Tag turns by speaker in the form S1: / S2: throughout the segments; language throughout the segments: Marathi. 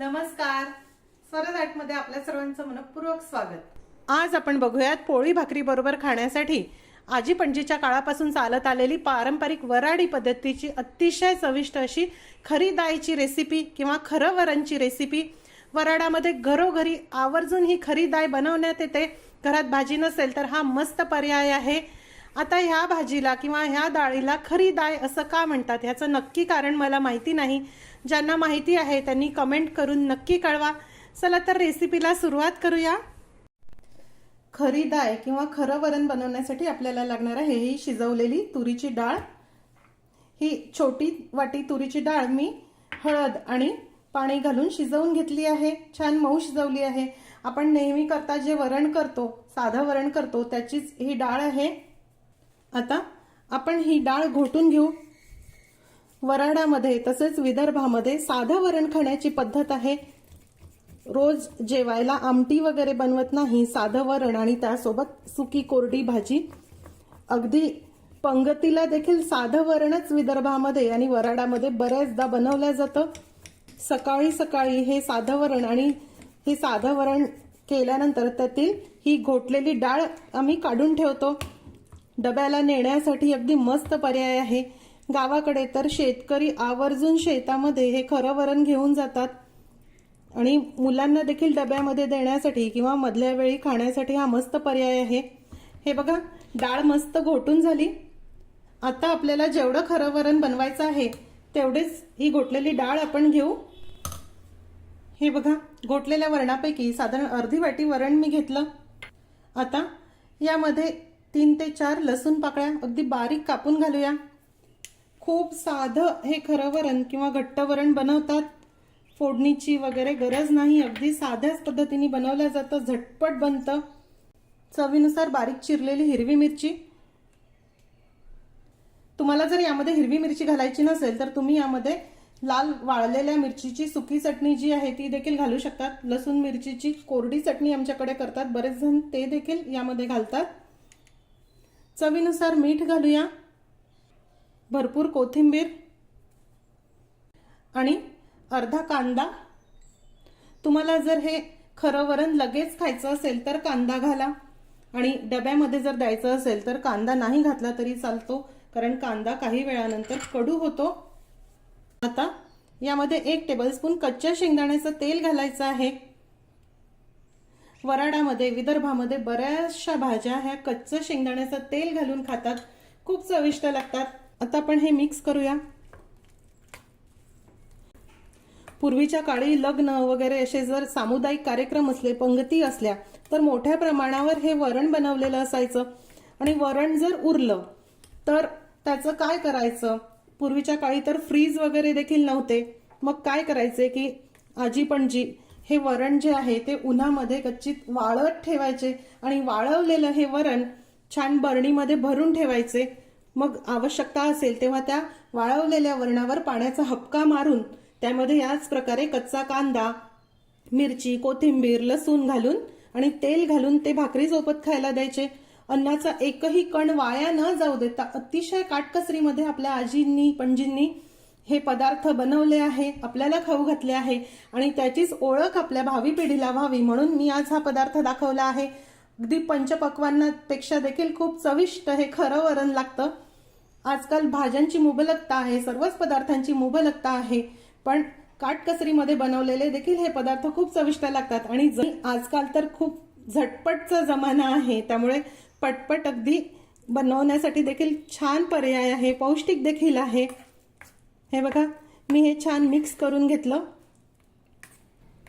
S1: नमस्कार. स्वरजमध्ये आपल्या सर्वांचं मनपूर्वक स्वागत. आज आपण बघूयात पोळी भाकरी बरोबर खाण्यासाठी आजी पणजीच्या काळापासून चालत आलेली पारंपरिक वराडी पद्धतीची अतिशय चविष्ट अशी खरी दाईची रेसिपी किंवा खरं वरणची रेसिपी वराडामध्ये घरोघरी आवर्जून ही खरी दाय बनवण्यात येते. घरात भाजी नसेल तर हा मस्त पर्याय आहे. आता ह्या भाजीला किंवा ह्या डाळीला खरी डाळ असं का म्हणतात? ह्याचं नक्की कारण मला माहिती नाही. ज्यांना माहिती आहे त्यांनी कमेंट करून नक्की कळवा. चला तर रेसिपीला सुरुवात करूया. खरी डाळ किंवा खरं वरण बनवण्यासाठी आपल्याला लागणार आहे ही शिजवलेली तुरीची डाळ. ही छोटी वाटी तुरीची डाळ मी हळद आणि पाणी घालून शिजवून घेतली आहे. छान मऊ शिजवली आहे. आपण नेहमी करता जे वरण करतो साधं वरण करतो त्याचीच ही डाळ आहे. आता आपण ही डाळ घोटून घेऊ. वराडामध्ये तसेच विदर्भामध्ये साधं वरण खाण्याची पद्धत आहे. रोज जेवायला आमटी वगैरे बनवत नाही साधं वरण आणि त्यासोबत सुकी कोरडी भाजी. अगदी पंगतीला देखील साधं वरणच विदर्भामध्ये आणि वराडामध्ये बऱ्याचदा बनवलं जातं. सकाळी सकाळी हे साधं वरण आणि हे साधं वरण केल्यानंतर त्यातील ही घोटलेली डाळ आम्ही काढून ठेवतो. डब्याला नेण्यासाठी अगदी मस्त पर्याय आहे. गावाकडे तर शेतकरी आवर्जून शेतामध्ये हे खरं वरण घेऊन जातात. आणि मुलांना देखील डब्यामध्ये देण्यासाठी किंवा मधल्या वेळी खाण्यासाठी हा मस्त पर्याय आहे. हे बघा डाळ मस्त घोटून झाली. आता आपल्याला जेवढं खरं वरण बनवायचं आहे तेवढेच ही घोटलेली डाळ आपण घेऊ. हे बघा घोटलेल्या वरणापैकी साधारण अर्धी वाटी वरण मी घेतलं. आता यामध्ये तीन ते चार लसूण पाकळ्या अगदी बारीक कापून घालूया. खूप साधं हे खरं वरण किंवा घट्ट वरण बनवतात. फोडणीची वगैरे गरज नाही अगदी साध्याच पद्धतीने बनवलं जातं झटपट बनतं. चवीनुसार बारीक चिरलेली हिरवी मिरची. तुम्हाला जर यामध्ये हिरवी मिरची घालायची नसेल तर तुम्ही यामध्ये लाल वाळलेल्या मिरचीची सुकी चटणी जी आहे ती देखील घालू शकतात. लसूण मिरचीची कोरडी चटणी आमच्याकडे करतात. बरेच जण ते देखील यामध्ये घालतात. चवीनुसार मीठ घालूया. भरपूर कोथिंबीर आणि अर्धा कांदा. तुम्हाला जर हे खरं वरण लगेच खायचं असेल तर कांदा घाला. आणि डब्यामध्ये जर द्यायचं असेल तर कांदा नाही घातला तरी चालतो कारण कांदा काही वेळानंतर कडू होतो. आता यामध्ये एक टेबलस्पून कच्च्या शेंगदाण्याचं तेल घालायचं आहे. वराडामध्ये विदर्भामध्ये बऱ्याचशा भाज्या ह्या कच्चं शेंगदाण्याचं तेल घालून खातात. खूप चविष्ट लागतात. आता आपण हे मिक्स करूया. पूर्वीच्या काळी लग्न वगैरे असे जर सामुदायिक कार्यक्रम असले पंगती असल्या तर मोठ्या प्रमाणावर हे वरण बनवलेलं असायचं. आणि वरण जर उरलं तर त्याचं काय करायचं? पूर्वीच्या काळी तर फ्रीज वगैरे देखील नव्हते. मग काय करायचे की आजी पणजी हे वरण जे आहे ते उन्हामध्ये कच्चित वाळत ठेवायचे आणि वाळवलेलं हे वरण छान बरणीमध्ये भरून ठेवायचे. मग आवश्यकता असेल तेव्हा त्या वाळवलेल्या वरणावर पाण्याचा हपका मारून त्यामध्ये याच प्रकारे कच्चा कांदा मिरची कोथिंबीर लसूण घालून आणि तेल घालून ते भाकरी सोबत खायला द्यायचे. अन्नाचा एकही कण वाया न जाऊ देता अतिशय काटकसरीमध्ये आपल्या आजींनी पणजींनी हे पदार्थ बनवले आहे आपल्याला खाऊ घातले आहे आणि त्याचीच ओळख आपल्या भावी पिढीला व्हावी म्हणून मी आज हा पदार्थ दाखवला आहे. अगदी पंचपक्वांनापेक्षा देखील खूप चविष्ट हे खरं वरण लागतं. आजकाल भाज्यांची मुबलकता आहे सर्वच पदार्थांची मुबलकता आहे पण काटकसरीमध्ये बनवलेले देखील हे पदार्थ खूप चविष्ट लागतात. आणि आजकाल तर खूप झटपटचा जमाना आहे त्यामुळे पटपट अगदी बनवण्यासाठी देखील छान पर्याय आहे पौष्टिक देखील आहे. हे बघा मी हे छान मिक्स करून घेतलं.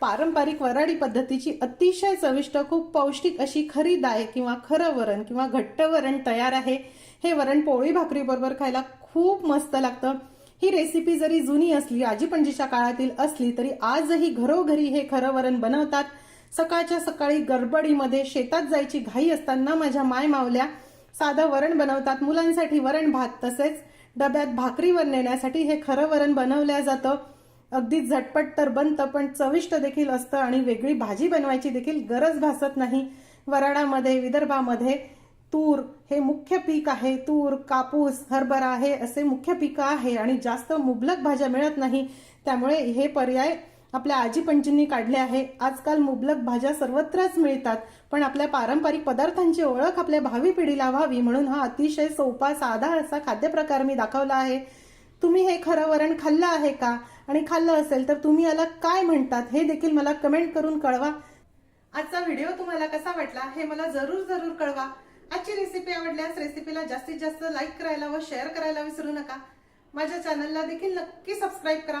S1: पारंपरिक वराडी पद्धतीची अतिशय चविष्ट खूप पौष्टिक अशी खरी दाय किंवा खरं वरण किंवा घट्ट वरण तयार आहे. हे वरण पोळी भाकरीबरोबर खायला खूप मस्त लागतं. ही रेसिपी जरी जुनी असली आजी पणजीच्या काळातील असली तरी आजही घरोघरी हे खरं वरण बनवतात. सकाळच्या सकाळी गडबडीमध्ये शेतात जायची घाई असताना माझ्या माय मावल्या साधं वरण बनवतात. मुलांसाठी वरण भात तसेच. डब्यात भाकरीवर नेण्यासाठी हे खरं वरण बनवलं जातं. अगदी झटपट तर बनतं पण चविष्ट देखील असतं आणि वेगळी भाजी बनवायची देखील गरज भासत नाही. वराडामध्ये विदर्भामध्ये तूर हे मुख्य पीक आहे. तूर कापूस हरभरा हे असे मुख्य पिकं आहे आणि जास्त मुबलक भाज्या मिळत नाही. त्यामुळे हे पर्याय आपल्या आजी पणजींनी काढले आहे. आजकाल मुबलक भाज्या सर्वत्रच मिळतात पण आपल्या पारंपरिक पदार्थांची ओळख आपल्या भावी पिढीला व्हावी म्हणून हा अतिशय सोपा साधा असा खाद्यप्रकार मी दाखवला आहे. तुम्ही हे खरं वरण खाल्लं आहे का? आणि खाल्लं असेल तर तुम्ही याला काय म्हणतात हे देखील मला कमेंट करून कळवा. आजचा व्हिडिओ तुम्हाला कसा वाटला हे मला जरूर जरूर कळवा. आजची रेसिपी आवडल्यास रेसिपीला जास्तीत जास्त लाईक करायला व शेअर करायला विसरू नका. माझ्या चॅनलला देखील नक्की सबस्क्राईब करा.